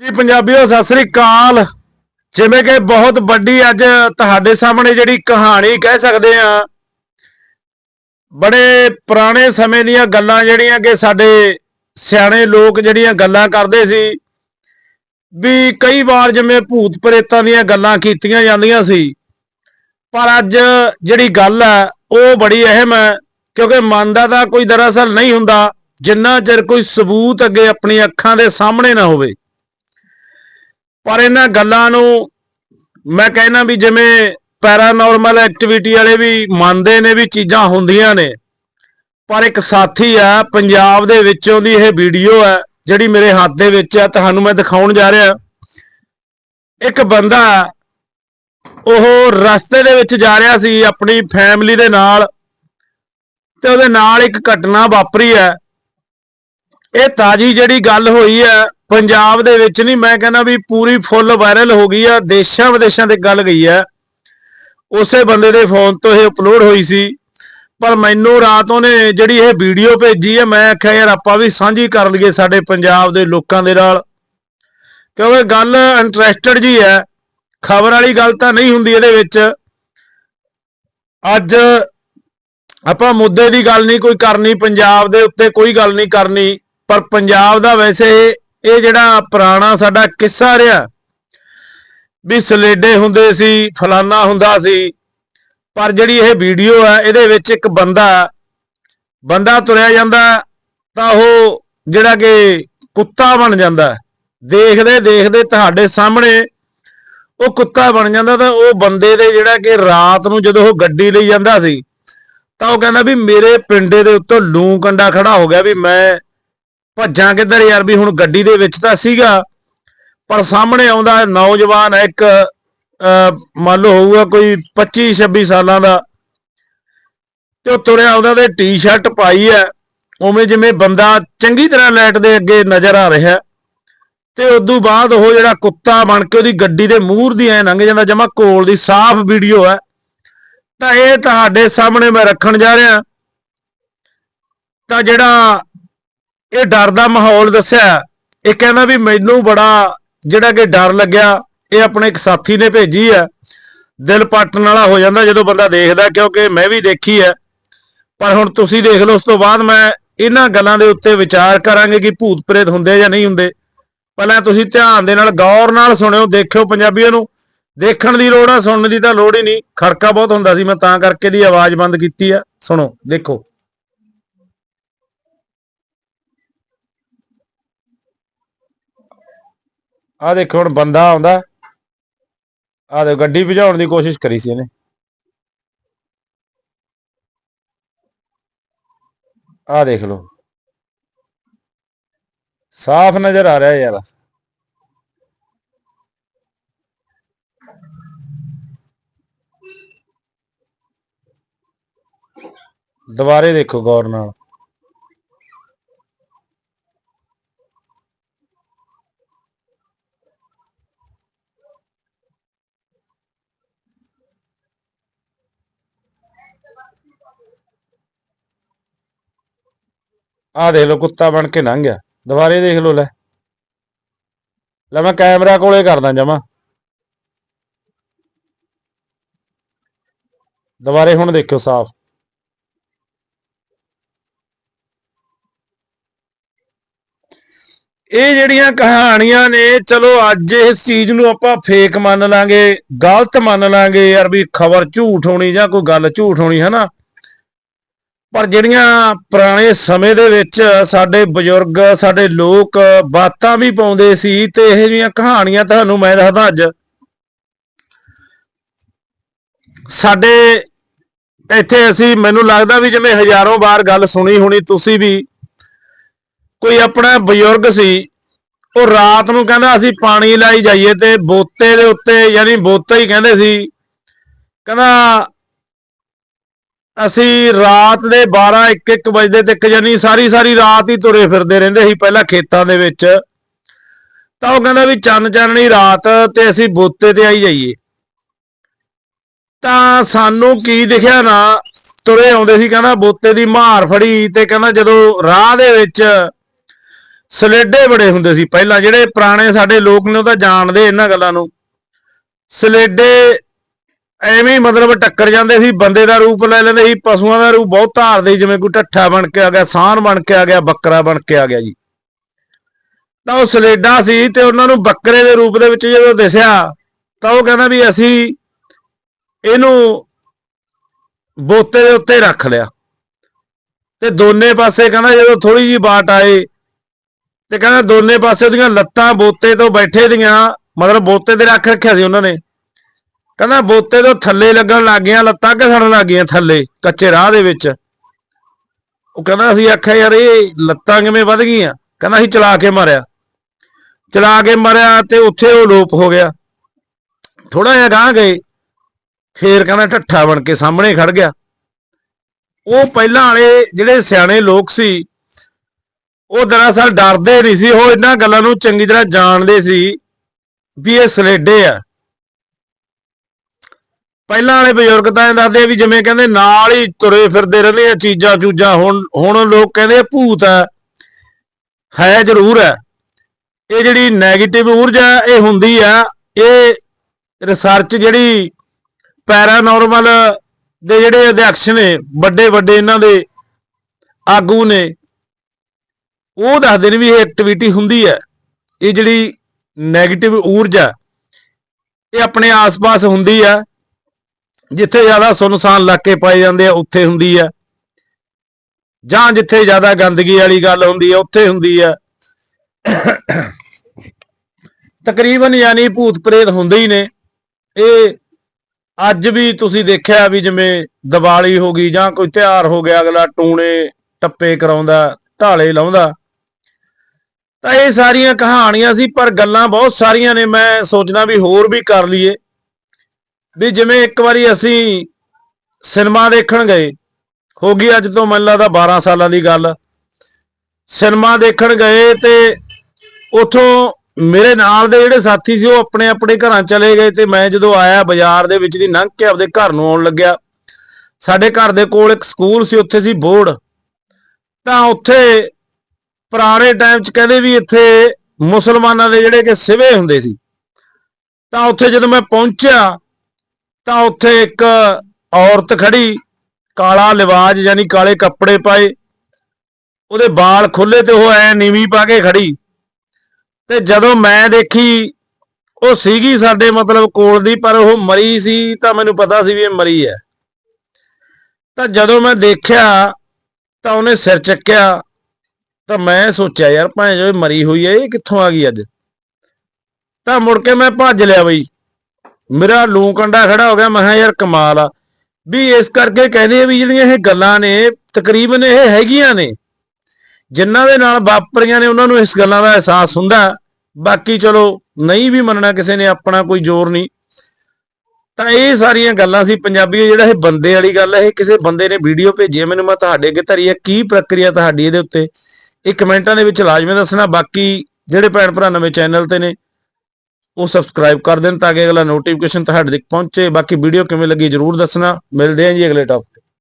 ਜੀ ਪੰਜਾਬੀਓ, ਸਤਿ ਸ੍ਰੀ ਅਕਾਲ। ਜਿਵੇਂ ਕਿ ਬਹੁਤ ਵੱਡੀ ਅੱਜ ਤੁਹਾਡੇ ਸਾਹਮਣੇ ਜਿਹੜੀ ਕਹਾਣੀ ਕਹਿ ਸਕਦੇ ਆ। ਬੜੇ ਪੁਰਾਣੇ ਸਮੇਂ ਦੀਆਂ ਗੱਲਾਂ ਜਿਹੜੀਆਂ ਕਿ ਸਾਡੇ ਸਿਆਣੇ ਲੋਕ ਜਿਹੜੀਆਂ ਗੱਲਾਂ ਕਰਦੇ ਸੀ, ਵੀ ਕਈ ਵਾਰ ਜਿਵੇਂ ਭੂਤ ਪ੍ਰੇਤਾਂ ਦੀਆਂ ਗੱਲਾਂ ਕੀਤੀਆਂ ਜਾਂਦੀਆਂ ਸੀ, ਪਰ ਅੱਜ ਜਿਹੜੀ ਗੱਲ ਹੈ ਉਹ ਬੜੀ ਅਹਿਮ ਹੈ, ਕਿਉਂਕਿ ਮਨ ਦਾ ਤਾਂ ਕੋਈ ਦਰਅਸਲ ਨਹੀਂ ਹੁੰਦਾ, ਜਿੰਨਾ ਚਿਰ ਕੋਈ ਸਬੂਤ ਅੱਗੇ ਆਪਣੀ ਅੱਖਾਂ ਦੇ ਸਾਹਮਣੇ ਨਾ ਹੋਵੇ। ਪਰ ਇਹਨਾਂ ਗੱਲਾਂ ਨੂੰ ਮੈਂ ਕਹਿਣਾ ਵੀ ਜਿਵੇਂ ਪੈਰਾਨੋਰਮਲ ਐਕਟੀਵਿਟੀ ਵਾਲੇ ਵੀ ਮੰਨਦੇ ਨੇ ਵੀ ਚੀਜ਼ਾਂ ਹੁੰਦੀਆਂ ਨੇ, ਪਰ ਇੱਕ ਸਾਥੀ ਆ, ਪੰਜਾਬ ਦੇ ਵਿੱਚੋਂ ਦੀ ਇਹ ਵੀਡੀਓ ਹੈ ਜਿਹੜੀ ਮੇਰੇ ਹੱਥ ਦੇ ਵਿੱਚ ਆ, ਤੁਹਾਨੂੰ ਮੈਂ ਦਿਖਾਉਣ ਜਾ ਰਿਹਾ। ਇੱਕ ਬੰਦਾ ਉਹ ਰਸਤੇ ਦੇ ਵਿੱਚ ਜਾ ਰਿਹਾ ਸੀ, ਆਪਣੀ ਫੈਮਿਲੀ ਦੇ ਨਾਲ, ਤੇ ਉਹਦੇ ਨਾਲ ਇੱਕ ਘਟਨਾ ਵਾਪਰੀ ਹੈ ਇਹ ਤਾਜੀ ਜਿਹੜੀ ਗੱਲ ਹੋਈ ਹੈ ਪੰਜਾਬ ਦੇ ਵਿੱਚ ਨਹੀਂ, ਮੈਂ ਕਹਿੰਦਾ ਵੀ ਪੂਰੀ ਫੁੱਲ ਵਾਇਰਲ ਹੋ ਗਈ ਆ, ਦੇਸ਼ਾਂ ਵਿਦੇਸ਼ਾਂ ਤੇ ਗੱਲ ਗਈ ਹੈ ਉਸੇ ਬੰਦੇ ਦੇ ਫੋਨ ਤੋਂ ਇਹ ਅਪਲੋਡ ਹੋਈ ਸੀ। ਪਰ ਮੈਨੂੰ ਰਾਤ ਉਹਨੇ ਜਿਹੜੀ ਇਹ ਵੀਡੀਓ ਭੇਜੀ ਹੈ ਮੈਂ ਆਖਿਆ ਯਾਰ ਆਪਾਂ ਵੀ ਸਾਂਝੀ ਕਰ ਲਈਏ ਸਾਡੇ ਪੰਜਾਬ ਦੇ ਲੋਕਾਂ ਦੇ ਨਾਲ। ਕਿਉਂਕਿ ਗੱਲ ਇੰਟਰਸਟਡ ਜੀ ਹੈ। ਖਬਰ ਵਾਲੀ ਗੱਲ ਤਾਂ ਨਹੀਂ ਹੁੰਦੀ ਇਹਦੇ ਵਿੱਚ। ਅੱਜ ਆਪਾਂ ਮੁੱਦੇ ਦੀ ਗੱਲ ਨਹੀਂ, ਕੋਈ ਕਰਨੀ, ਪੰਜਾਬ ਦੇ ਉੱਤੇ ਕੋਈ ਗੱਲ ਨਹੀਂ ਕਰਨੀ। ਪਰ ਪੰਜਾਬ ਦਾ ਵੈਸੇ ਇਹ ਜਿਹੜਾ ਪੁਰਾਣਾ ਸਾਡਾ ਕਿੱਸਾ ਰਿਹਾ, ਵੀ ਸਲੇਡੇ ਹੁੰਦੇ ਸੀ, ਫਲਾਨਾ ਹੁੰਦਾ ਸੀ, ਪਰ ਜਿਹੜੀ ਇਹ ਵੀਡੀਓ ਹੈ, ਇਹਦੇ ਵਿੱਚ ਇੱਕ ਬੰਦਾ ਬੰਦਾ ਤੁਰਿਆ ਜਾਂਦਾ, ਤਾਂ ਉਹ ਜਿਹੜਾ ਕਿ ਕੁੱਤਾ ਬਣ ਜਾਂਦਾ। ਦੇਖਦੇ ਦੇਖਦੇ ਤੁਹਾਡੇ ਸਾਹਮਣੇ ਉਹ ਕੁੱਤਾ ਬਣ ਜਾਂਦਾ, ਤਾਂ ਉਹ ਬੰਦੇ ਦੇ ਜਿਹੜਾ ਕਿ ਰਾਤ ਨੂੰ ਜਦੋਂ ਉਹ ਗੱਡੀ ਲਈ ਜਾਂਦਾ ਸੀ, ਤਾਂ ਉਹ ਕਹਿੰਦਾ ਵੀ ਮੇਰੇ ਪਿੰਡੇ ਦੇ ਉੱਤੋਂ ਲੂੰ ਕੰਡਾ ਖੜਾ ਹੋ ਗਿਆ ਵੀ ਮੈਂ ਭੱਜਾਂ ਕਿੱਧਰ ਯਾਰ ਵੀ ਹੁਣ ਗੱਡੀ ਦੇ ਵਿੱਚ ਤਾਂ ਸੀਗਾ ਪਰ ਸਾਹਮਣੇ ਆਉਂਦਾ ਨੌਜਵਾਨ ਇੱਕ ਅਹ, ਮੰਨ ਲਓ ਹੋਊਗਾ ਕੋਈ 25 26 ਸਾਲਾਂ ਦਾ ਤੇ ਉਹ ਤੁਰਿਆ ਆਉਂਦਾ ਤੇ ਟੀ-ਸ਼ਰਟ ਪਾਈ ਹੈ ਉਵੇਂ ਜਿਵੇਂ ਬੰਦਾ ਚੰਗੀ ਤਰ੍ਹਾਂ ਲਾਈਟ ਦੇ ਅੱਗੇ ਨਜ਼ਰ ਆ ਰਿਹਾ ਤੇ ਉਦੋਂ ਬਾਅਦ ਉਹ ਜਿਹੜਾ ਕੁੱਤਾ ਬਣ ਕੇ ਉਹਦੀ ਗੱਡੀ ਦੇ ਮੂਹਰ ਦੀ ਐ ਲੰਘ ਜਾਂਦਾ ਜਮਾ ਕੋਲ ਦੀ ਸਾਫ਼ ਵੀਡੀਓ ਹੈ ਤਾਂ ਇਹ ਤੁਹਾਡੇ ਸਾਹਮਣੇ ਮੈਂ ਰੱਖਣ ਜਾ ਰਿਹਾ ਤਾਂ ਜਿਹੜਾ ਇਹ ਡਰ ਦਾ ਮਾਹੌਲ ਦੱਸਿਆ। ਇਹ ਕਹਿੰਦਾ ਵੀ ਮੈਨੂੰ ਬੜਾ ਜਿਹੜਾ ਕਿ ਡਰ ਲੱਗਿਆ, ਇਹ ਆਪਣੇ ਇੱਕ ਸਾਥੀ ਨੇ ਭੇਜੀ ਹੈ। ਦਿਲ ਪੱਟਣ ਵਾਲਾ ਹੋ ਜਾਂਦਾ ਜਦੋਂ ਬੰਦਾ ਦੇਖਦਾ, ਕਿਉਂਕਿ ਮੈਂ ਵੀ ਦੇਖੀ ਹੈ। ਪਰ ਹੁਣ ਤੁਸੀਂ ਦੇਖ ਲਓ, ਉਸ ਤੋਂ ਬਾਅਦ ਮੈਂ ਇਹਨਾਂ ਗੱਲਾਂ ਦੇ ਉੱਤੇ ਵਿਚਾਰ ਕਰਾਂਗੇ ਕਿ ਭੂਤ ਪ੍ਰੇਤ ਹੁੰਦੇ ਜਾਂ ਨਹੀਂ ਹੁੰਦੇ। ਪਹਿਲਾਂ ਤੁਸੀਂ ਧਿਆਨ ਦੇ ਨਾਲ, ਗੌਰ ਨਾਲ ਸੁਣਿਓ, ਦੇਖਿਓ ਪੰਜਾਬੀਆਂ ਨੂੰ। ਦੇਖਣ ਦੀ ਲੋੜ ਆ, ਸੁਣਨ ਦੀ ਤਾਂ ਲੋੜ ਹੀ ਨਹੀਂ। ਖੜਕਾ ਬਹੁਤ ਹੁੰਦਾ ਸੀ, ਮੈਂ ਤਾਂ ਕਰਕੇ ਦੀ ਆਵਾਜ਼ ਬੰਦ ਕੀਤੀ ਆ। ਸੁਣੋ, ਦੇਖੋ। ਆ ਦੇਖੋ ਹੁਣ ਬੰਦਾ ਆਉਂਦਾ। ਆ ਦੇ ਗੱਡੀ ਭਜਾਉਣ ਦੀ ਕੋਸ਼ਿਸ਼ ਕਰੀ ਸੀ ਇਹਨੇ। ਆ ਦੇਖ ਲਓ। ਸਾਫ਼ ਨਜ਼ਰ ਆ ਰਿਹਾ ਯਾਰ। ਦੁਬਾਰੇ ਦੇਖੋ ਗੌਰ ਨਾਲ। ਆ ਦੇਖ ਲਓ, ਕੁੱਤਾ ਬਣ ਕੇ ਲੰਘ ਗਿਆ। ਦੁਬਾਰੇ ਦੇਖ ਲਓ, ਲੈ। ਲੈ, ਮੈਂ ਕੈਮਰਾ ਕੋਲੇ ਕਰਦਾ ਜਮਾ। ਦੁਬਾਰੇ ਹੁਣ ਦੇਖਿਓ ਸਾਫ਼। ਇਹ ਜਿਹੜੀਆਂ ਕਹਾਣੀਆਂ ਨੇ, ਚਲੋ ਅੱਜ ਇਸ ਚੀਜ਼ ਨੂੰ ਆਪਾਂ ਫੇਕ ਮੰਨ ਲਾਂਗੇ, ਗਲਤ ਮੰਨ ਲਾਂਗੇ ਯਾਰ ਵੀ ਖਬਰ ਝੂਠ ਹੋਣੀ ਜਾਂ ਕੋਈ ਗੱਲ ਝੂਠ ਹੋਣੀ ਹੈ ਪਰ ਜਿਹੜੀਆਂ ਪੁਰਾਣੇ ਸਮੇਂ ਦੇ ਵਿੱਚ ਸਾਡੇ ਬਜ਼ੁਰਗ, ਸਾਡੇ ਲੋਕ ਬਾਤਾਂ ਵੀ ਪਾਉਂਦੇ ਸੀ ਤੇ ਇਹ ਜਿਹੀਆਂ ਕਹਾਣੀਆਂ ਤੁਹਾਨੂੰ ਮੈਂ ਦੱਸਦਾ ਅੱਜ। ਸਾਡੇ ਇੱਥੇ ਅਸੀਂ, ਮੈਨੂੰ ਲੱਗਦਾ ਵੀ ਜਿਵੇਂ ਹਜ਼ਾਰਾਂ ਵਾਰ ਗੱਲ ਸੁਣੀ ਹੋਣੀ ਤੁਸੀਂ ਵੀ, ਕੋਈ ਆਪਣਾ ਬਜ਼ੁਰਗ ਸੀ, ਉਹ ਰਾਤ ਨੂੰ ਕਹਿੰਦਾ ਅਸੀਂ ਪਾਣੀ ਲਾਈ ਜਾਈਏ ਤੇ ਬੋਤੇ ਦੇ ਉੱਤੇ, ਯਾਨੀ ਬੋਤਾ ਹੀ ਕਹਿੰਦੇ ਸੀ, ਕਹਿੰਦਾ ਅਸੀਂ ਰਾਤ ਦੇ 12 1 1 ਵਜੇ ਤੱਕ ਯਾਨੀ ਸਾਰੀ ਸਾਰੀ ਰਾਤ ਹੀ ਤੁਰੇ ਫਿਰਦੇ ਰਹਿੰਦੇ ਸੀ ਪਹਿਲਾਂ ਖੇਤਾਂ ਦੇ ਵਿੱਚ। ਤਾਂ ਉਹ ਕਹਿੰਦਾ ਵੀ ਚੰਨ ਚਾਨਣੀ ਰਾਤ ਤੇ ਅਸੀਂ ਬੋਤੇ ਤੇ ਆਈ ਜਾਈਏ। ਤਾਂ ਸਾਨੂੰ ਕੀ ਦਿਖਿਆ ਨਾ, ਤੁਰੇ ਆਉਂਦੇ ਸੀ ਕਹਿੰਦਾ ਬੋਤੇ ਦੀ ਮਾਰ ਫੜੀ ਤੇ ਕਹਿੰਦਾ ਜਦੋਂ ਰਾਹ ਦੇ ਵਿੱਚ ਸਲੇਡੇ ਬੜੇ ਹੁੰਦੇ ਸੀ ਪਹਿਲਾਂ, ਜਿਹੜੇ ਪੁਰਾਣੇ ਸਾਡੇ ਲੋਕ ਨੇ ਉਹ ਤਾਂ ਜਾਣਦੇ ਇਹਨਾਂ ਗੱਲਾਂ ਨੂੰ। ਸਲੇਡੇ ਐਵੇਂ ਮਤਲਬ ਟੱਕਰ ਜਾਂਦੇ ਸੀ ਬੰਦੇ ਦਾ ਰੂਪ ਲੈ ਲੈਂਦੇ ਸੀ ਪਸ਼ੂਆਂ ਦਾ ਰੂਪ ਬਹੁਤ ਧਾਰਦੇ ਸੀ, ਜਿਵੇਂ ਕੋਈ ਢੱਠਾ ਬਣ ਕੇ ਆ ਗਿਆ ਸਾਹਣ ਬਣ ਕੇ ਆ ਗਿਆ ਬੱਕਰਾ ਬਣ ਕੇ ਆ ਗਿਆ ਜੀ। ਤਾਂ ਉਹ ਸਲੇਡਾ ਸੀ ਤੇ ਉਹਨਾਂ ਨੂੰ ਬੱਕਰੇ ਦੇ ਰੂਪ ਦੇ ਵਿੱਚ ਜਦੋਂ ਦਿਸਿਆ ਤਾਂ ਉਹ ਕਹਿੰਦਾ ਵੀ ਅਸੀਂ ਇਹਨੂੰ ਬੋਤੇ ਦੇ ਉੱਤੇ ਰੱਖ ਲਿਆ। ਤੇ ਦੋਨੇ ਪਾਸੇ ਕਹਿੰਦਾ ਜਦੋਂ ਥੋੜੀ ਜੀ ਬਾਟ ਆਏ ਤੇ ਕਹਿੰਦਾ ਦੋਨੇ ਪਾਸੇ ਉਹਦੀਆਂ ਲੱਤਾਂ ਬੋਤੇ ਤੋਂ ਬੈਠੇ ਦੀਆਂ ਮਤਲਬ ਬੋਤੇ ਤੇ ਰੱਖ ਰੱਖਿਆ ਸੀ ਉਹਨਾਂ ਨੇ। ਕਹਿੰਦਾ ਬੋਤੇ ਤੋਂ ਥੱਲੇ ਲੱਗਣ ਲੱਗ ਗਈਆਂ, ਲੱਤਾਂ ਘਸਣ ਲੱਗ ਗਈਆਂ ਥੱਲੇ, ਕੱਚੇ ਰਾਹ ਦੇ ਵਿੱਚ। ਉਹ ਕਹਿੰਦਾ ਅਸੀਂ ਆਖਿਆ, ਯਾਰ ਇਹ ਲੱਤਾਂ ਕਿਵੇਂ ਵੱਧ ਗਈਆਂ? ਕਹਿੰਦਾ ਅਸੀਂ ਚਲਾ ਕੇ ਮਾਰਿਆ। ਚਲਾ ਕੇ ਮਾਰਿਆ ਤੇ ਉੱਥੇ ਉਹ ਲੋਪ ਹੋ ਗਿਆ। ਥੋੜਾ ਜਿਹਾ ਗਾਂ ਗਏ, ਫੇਰ ਕਹਿੰਦਾ ਠੱਠਾ ਬਣ ਕੇ ਸਾਹਮਣੇ ਖੜ ਗਿਆ। ਉਹ ਪਹਿਲਾਂ ਵਾਲੇ ਜਿਹੜੇ ਸਿਆਣੇ ਲੋਕ ਸੀ, ਉਹ ਦਰਅਸਲ ਡਰਦੇ ਨਹੀਂ ਸੀ, ਉਹ ਇਹਨਾਂ ਗੱਲਾਂ ਨੂੰ ਚੰਗੀ ਤਰ੍ਹਾਂ ਜਾਣਦੇ ਸੀ ਵੀ ਇਹ ਸਲੇਡੇ ਆ। ਪਹਿਲਾਂ ਵਾਲੇ ਬਜ਼ੁਰਗ ਤਾਂ ਇਹ ਦੱਸਦੇ ਆ ਵੀ ਜਿਵੇਂ ਕਹਿੰਦੇ ਨਾਲ ਹੀ ਤੁਰੇ ਫਿਰਦੇ ਰਹਿੰਦੇ ਆ, ਚੀਜ਼ਾਂ ਚੂਜ਼ਾਂ, ਹੁਣ ਹੁਣ ਲੋਕ ਕਹਿੰਦੇ ਭੂਤ ਆ ਹੈ ਜ਼ਰੂਰ ਹੈ। ਇਹ ਜਿਹੜੀ 네ਗੇਟਿਵ ਊਰਜਾ ਇਹ ਹੁੰਦੀ ਆ, ਇਹ ਰਿਸਰਚ ਜਿਹੜੀ ਪੈਰਾਨੋਰਮਲ ਦੇ ਜਿਹੜੇ ਅਧਿਆਕਸ਼ ਨੇ, ਵੱਡੇ ਵੱਡੇ ਇਹਨਾਂ ਦੇ ਆਗੂ ਨੇ, ਉਹ ਦੱਸਦੇ ਨੇ ਵੀ ਇਹ ਐਕਟੀਵਿਟੀ ਹੁੰਦੀ ਹੈ। ਇਹ ਜਿਹੜੀ 네ਗੇਟਿਵ ਊਰਜਾ ਇਹ ਆਪਣੇ ਆਸ-ਪਾਸ ਹੁੰਦੀ ਆ ਜਿੱਥੇ ਜ਼ਿਆਦਾ ਸੁਨਸਾਨ ਇਲਾਕੇ ਪਾਏ ਜਾਂਦੇ ਆ, ਉੱਥੇ ਹੁੰਦੀ ਆ। ਜਾਂ ਜਿੱਥੇ ਜ਼ਿਆਦਾ ਗੰਦਗੀ ਵਾਲੀ ਗੱਲ ਹੁੰਦੀ ਆ, ਉੱਥੇ ਹੁੰਦੀ ਆ। ਤਕਰੀਬਨ ਯਾਨੀ ਭੂਤ ਪ੍ਰੇਤ ਹੁੰਦੇ ਹੀ ਨੇ। ਇਹ ਅੱਜ ਵੀ ਤੁਸੀਂ ਦੇਖਿਆ ਵੀ ਜਿਵੇਂ ਦੀਵਾਲੀ ਹੋ ਗਈ ਜਾਂ ਕੋਈ ਤਿਉਹਾਰ ਹੋ ਗਿਆ, ਅਗਲਾ ਟੂਣੇ ਟੱਪੇ ਕਰਾਉਂਦਾ ਢਾਲੇ ਲਾਉਂਦਾ। ਤਾਂ ਇਹ ਸਾਰੀਆਂ ਕਹਾਣੀਆਂ ਸੀ, ਪਰ ਗੱਲਾਂ ਬਹੁਤ ਸਾਰੀਆਂ ਨੇ, ਮੈਂ ਸੋਚਦਾ ਵੀ ਹੋਰ ਵੀ ਕਰ ਲਈਏ। ਵੀ ਜਿਵੇਂ ਇੱਕ ਵਾਰੀ ਅਸੀਂ ਸਿਨੇਮਾ ਦੇਖਣ ਗਏ, ਹੋ ਗਈ ਅੱਜ ਤੋਂ ਮੈਨੂੰ ਲੱਗਦਾ 12 ਸਾਲਾਂ ਦੀ ਗੱਲ। ਸਿਨੇਮਾ ਦੇਖਣ ਗਏ ਤੇ ਉਥੋਂ ਮੇਰੇ ਨਾਲ ਦੇ ਜਿਹੜੇ ਸਾਥੀ ਸੀ ਉਹ ਆਪਣੇ ਆਪਣੇ ਘਰਾਂ ਚਲੇ ਗਏ ਤੇ ਮੈਂ ਜਦੋਂ ਆਇਆ ਬਾਜ਼ਾਰ ਦੇ ਵਿੱਚ ਦੀ ਲੰਘ ਕੇ ਆਪਦੇ ਘਰ ਨੂੰ ਆਉਣ ਲੱਗਿਆ। ਸਾਡੇ ਘਰ ਦੇ ਕੋਲ ਇੱਕ ਸਕੂਲ ਸੀ, ਉੱਥੇ ਸੀ ਬੋਰਡ। ਤਾਂ ਉੱਥੇ ਪੁਰਾਣੇ ਟਾਈਮ 'ਚ ਕਹਿੰਦੇ ਵੀ ਇੱਥੇ ਮੁਸਲਮਾਨਾਂ ਦੇ ਜਿਹੜੇ ਕਿ ਸਿਵੇ ਹੁੰਦੇ ਸੀ। ਤਾਂ ਉੱਥੇ ਜਦੋਂ ਮੈਂ ਪਹੁੰਚਿਆ ਤਾਂ ਉੱਥੇ ਇੱਕ ਔਰਤ ਖੜੀ, ਕਾਲਾ ਲਿਵਾਜ ਯਾਨੀ ਕਾਲੇ ਕੱਪੜੇ ਪਾਏ। ਉਹਦੇ ਵਾਲ ਖੁੱਲੇ ਤੇ ਉਹ ਐ ਨੀਵੀਂ ਪਾ ਕੇ ਖੜੀ। ਤੇ ਜਦੋਂ ਮੈਂ ਦੇਖੀ, ਉਹ ਸੀਗੀ ਸਾਡੇ ਮਤਲਬ ਕੋਲ ਦੀ, ਪਰ ਉਹ ਮਰੀ ਸੀ ਤਾਂ ਮੈਨੂੰ ਪਤਾ ਸੀ ਵੀ ਇਹ ਮਰੀ ਹੈ। ਤਾਂ ਜਦੋਂ ਮੈਂ ਦੇਖਿਆ, ਤਾਂ ਉਹਨੇ ਸਿਰ ਚੱਕਿਆ। ਤਾਂ ਮੈਂ ਸੋਚਿਆ, ਯਾਰ ਭਾਵੇਂ ਜੋ ਇਹ ਮਰੀ ਹੋਈ ਹੈ, ਇਹ ਕਿੱਥੋਂ ਆ ਗਈ ਅੱਜ? ਤਾਂ ਮੁੜ ਕੇ ਮੈਂ ਭੱਜ ਲਿਆ ਬਈ। ਮੇਰਾ ਲੂੰ ਕੰਡਾ ਖੜਾ ਹੋ ਗਿਆ, ਮੈਂ ਕਿਹਾ ਯਾਰ ਕਮਾਲ ਆ। ਵੀ ਇਸ ਕਰਕੇ ਕਹਿੰਦੇ ਆ ਵੀ ਜਿਹੜੀਆਂ ਇਹ ਗੱਲਾਂ ਨੇ, ਤਕਰੀਬਨ ਇਹ ਹੈਗੀਆਂ ਨੇ। ਜਿਨ੍ਹਾਂ ਦੇ ਨਾਲ ਵਾਪਰੀਆਂ ਨੇ, ਉਹਨਾਂ ਨੂੰ ਇਸ ਗੱਲਾਂ ਦਾ ਅਹਿਸਾਸ ਹੁੰਦਾ ਬਾਕੀ ਚਲੋ, ਨਹੀਂ ਵੀ ਮੰਨਣਾ ਕਿਸੇ ਨੇ, ਆਪਣਾ ਕੋਈ ਜ਼ੋਰ ਨਹੀਂ। ਤਾਂ ਇਹ ਸਾਰੀਆਂ ਗੱਲਾਂ ਸੀ ਪੰਜਾਬੀ ਜਿਹੜਾ ਇਹ ਬੰਦੇ ਵਾਲੀ ਗੱਲ ਹੈ ਇਹ ਕਿਸੇ ਬੰਦੇ ਨੇ ਵੀਡੀਓ ਭੇਜੀ ਮੈਨੂੰ ਮੈਂ ਤੁਹਾਡੇ ਅੱਗੇ ਧਰੀ ਹੈ ਕੀ ਪ੍ਰਕਿਰਿਆ ਤੁਹਾਡੀ ਇਹਦੇ ਉੱਤੇ? ਇਹ ਕਮੈਂਟਾਂ ਦੇ ਵਿੱਚ ਲਾਜ਼ਮੀ ਦੱਸਣਾ, ਬਾਕੀ ਜਿਹੜੇ ਭੈਣ ਭਰਾ ਨਵੇਂ ਚੈਨਲ ਤੇ ਨੇ ਉਹ ਸਬਸਕ੍ਰਾਈਬ ਕਰ ਦੇਣ ਤਾਂ ਕਿ ਅਗਲਾ ਨੋਟੀਫਿਕੇਸ਼ਨ ਤੁਹਾਡੇ ਤੱਕ ਪਹੁੰਚੇ। ਬਾਕੀ ਵੀਡੀਓ ਕਿਵੇਂ ਲੱਗੀ ਜਰੂਰ ਦੱਸਣਾ। ਮਿਲਦੇ ਹਾਂ ਜੀ ਅਗਲੇ ਟਾਪ